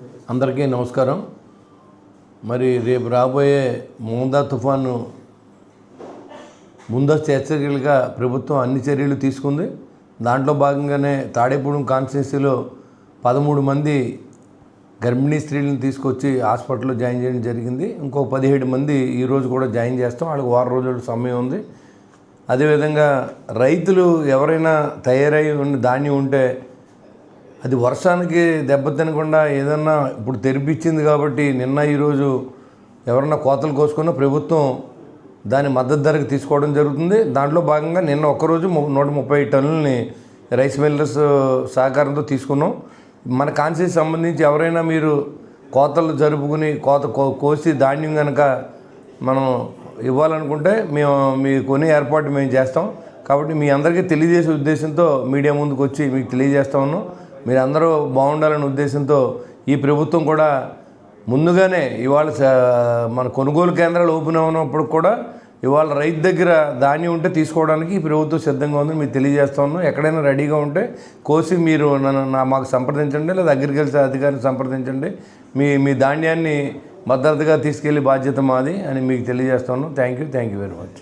అందరికీ నమస్కారం. మరి రేపు రాబోయే మోందా తుఫాను ముందస్తు హెచ్చరికలుగా ప్రభుత్వం అన్ని చర్యలు తీసుకుంది. దాంట్లో భాగంగానే తాడేపూడెం కాన్స్టిట్యూన్సీలో పదమూడు మంది గర్భిణీ స్త్రీలను తీసుకొచ్చి హాస్పిటల్లో జాయిన్ చేయడం జరిగింది. ఇంకో పదిహేడు మంది ఈరోజు కూడా జాయిన్ చేస్తాం. వాళ్ళకి వారం రోజుల సమయం ఉంది. అదేవిధంగా రైతులు ఎవరైనా తయారై ఉన్న ధాన్యం ఉంటే అది వర్షానికి దెబ్బతినకుండా ఏదన్నా ఇప్పుడు తెరిపించింది కాబట్టి నిన్న ఈరోజు ఎవరన్నా కోతలు కోసుకున్న ప్రభుత్వం దాని మద్దతు ధరకు తీసుకోవడం జరుగుతుంది. దాంట్లో భాగంగా నిన్న ఒక్కరోజు ము- నూట ముప్పై టన్నులని రైస్ మిల్లర్స్ సహకారంతో తీసుకున్నాం. మన కాన్సీస్ సంబంధించి ఎవరైనా మీరు కోతలు జరుపుకుని కోత కో- కోసి ధాన్యం కనుక మనం ఇవ్వాలనుకుంటే మేము మీ కొని ఏర్పాటు మేము చేస్తాం. కాబట్టి మీ అందరికీ తెలియజేసే ఉద్దేశంతో మీడియా ముందుకు వచ్చి మీకు తెలియజేస్తా ఉన్నాం. మీరందరూ బాగుండాలనే ఉద్దేశంతో ఈ ప్రభుత్వం కూడా ముందుగానే ఇవాళ మన కొనుగోలు కేంద్రాలు ఓపెన్ అయినప్పుడు కూడా ఇవాళ రైతు దగ్గర ధాన్యం ఉంటే తీసుకోవడానికి ఈ ప్రభుత్వం సిద్ధంగా ఉందని మీకు తెలియజేస్తా ఉన్నాం. ఎక్కడైనా రెడీగా ఉంటే కోసి మీరు నన్ను నా మాకు సంప్రదించండి లేదా అగ్రికల్చర్ అధికారిని సంప్రదించండి. మీ మీ ధాన్యాన్ని భద్రతగా తీసుకెళ్ళే బాధ్యత మాది అని మీకు తెలియజేస్తాను thank you thank you very much.